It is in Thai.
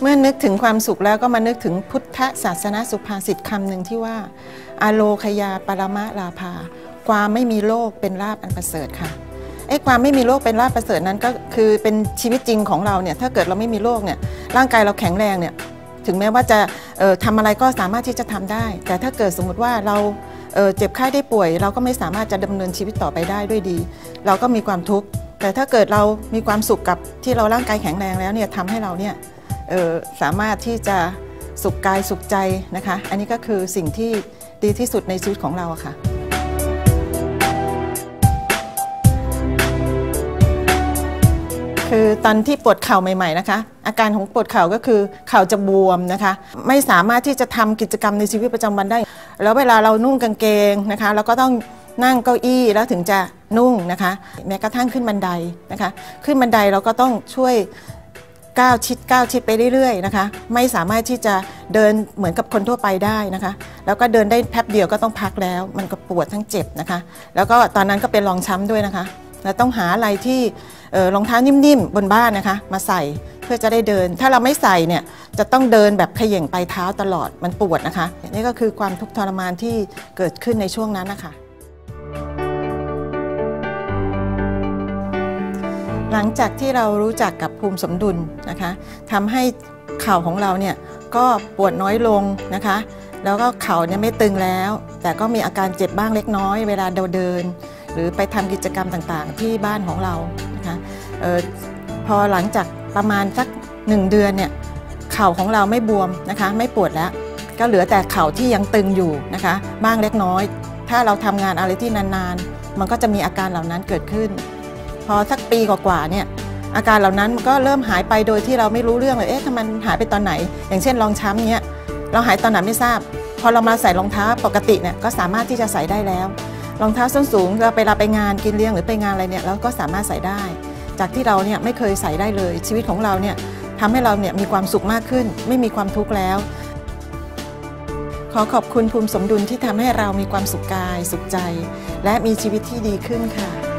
เมื่อนึกถึงความสุขแล้วก็มานึกถึงพุทธศาสนาสุภาษิตคำหนึ่งที่ว่าอโลคยาปรมะลาภา ความไม่มีโลกเป็นลาบอันประเสริฐค่ะไอ้ความไม่มีโรคเป็นลาบประเสริฐนั้นก็คือเป็นชีวิตจริงของเราเนี่ยถ้าเกิดเราไม่มีโรคเนี่ยร่างกายเราแข็งแรงเนี่ยถึงแม้ว่าจะทำอะไรก็สามารถที่จะทำได้ แต่ถ้าเกิดสมมติว่าเราเจ็บไข้ได้ป่วย เราก็ไม่สามารถจะดำเนินชีวิตต่อไปได้ด้วยดี เราก็มีความทุกข์แต่ถ้าเกิดเรามีความสุขกับที่เราร่างกายแข็งแรงแล้วเนี่ยทำให้เราเนี่ย สามารถที่จะสุขกายสุขใจนะคะ อันนี้ก็คือสิ่งที่ดีที่สุดในชีวิตของเราค่ะ คือตอนที่ปวดเข่าใหม่ๆนะคะ อาการของปวดเข่าก็คือเข่าจะบวมนะคะ ไม่สามารถที่จะทำกิจกรรมในชีวิตประจำวันได้ แล้วเวลาเรานุ่งกางเกงนะคะเราก็ต้องนั่งเก้าอี้แล้วถึงจะนุ่งนะคะ แม้กระทั่งขึ้นบันไดนะคะ ขึ้นบันไดเราก็ต้องช่วย ก้าวชิดก้าวชิดไปเรื่อยๆนะคะไม่สามารถที่จะเดินเหมือนกับคนทั่วไปได้นะคะ แล้วก็เดินได้แป๊บเดียวก็ต้องพักแล้ว มันก็ปวดทั้งเจ็บนะคะ แล้วก็ตอนนั้นก็เป็นรองช้ำด้วยนะคะแล้วต้องหาอะไรที่รองเท้านิ่มๆบนบ้านนะคะ มาใส่เพื่อจะได้เดิน ถ้าเราไม่ใส่เนี่ยจะต้องเดินแบบเขย่งไปเท้าตลอดมันปวดนะคะนี่ก็คือความทุกข์ทรมานที่เกิดขึ้นในช่วงนั้นนะคะ หลังจากที่เรารู้จักกับภูมิสมดุลนะคะทำให้เข่าของเราเนี่ยก็ปวดน้อยลงนะคะ แล้วก็เข่าเนี่ยไม่ตึงแล้ว แต่ก็มีอาการเจ็บบ้างเล็กน้อย เวลาเราเดิน หรือไปทำกิจกรรมต่างๆ ที่บ้านของเรานะคะออพอหลังจากประมาณสักหนึ่งเดือนเนี่ยเข่าของเราไม่บวมนะคะไม่ปวดแล้ว ก็เหลือแต่เข่าที่ยังตึงอยู่นะคะบ้างเล็กน้อย ถ้าเราทำงานอะไรที่นานๆ มันก็จะมีอาการเหล่านั้นเกิดขึ้น พอสักปีกว่าๆเนี่ยอาการเหล่านั้นก็เริ่มหายไปโดยที่เราไม่รู้เรื่องเลยเอ๊ะทำไมันหายไปตอนไหน อย่างเช่นรองช้ำเนี้ยเราหายตอนไหนไม่ทราบ พอเรามาใส่รองเท้าปกติเนี่ยก็สามารถที่จะใส่ได้แล้วรองเท้าส้นสูงเราไปลาไปงานกินเลี้ยงหรือไปงานอะไรเนี่ยเราก็สามารถใส่ได้ จากที่เราเนี่ยไม่เคยใส่ได้เลย ชีวิตของเราเนี่ยทำให้เราเนี่ยมีความสุขมากขึ้น ไม่มีความทุกข์แล้ว ขอขอบคุณภูมิสมดุลที่ทำให้เรามีความสุขกาย สุขใจ และมีชีวิตที่ดีขึ้นค่ะ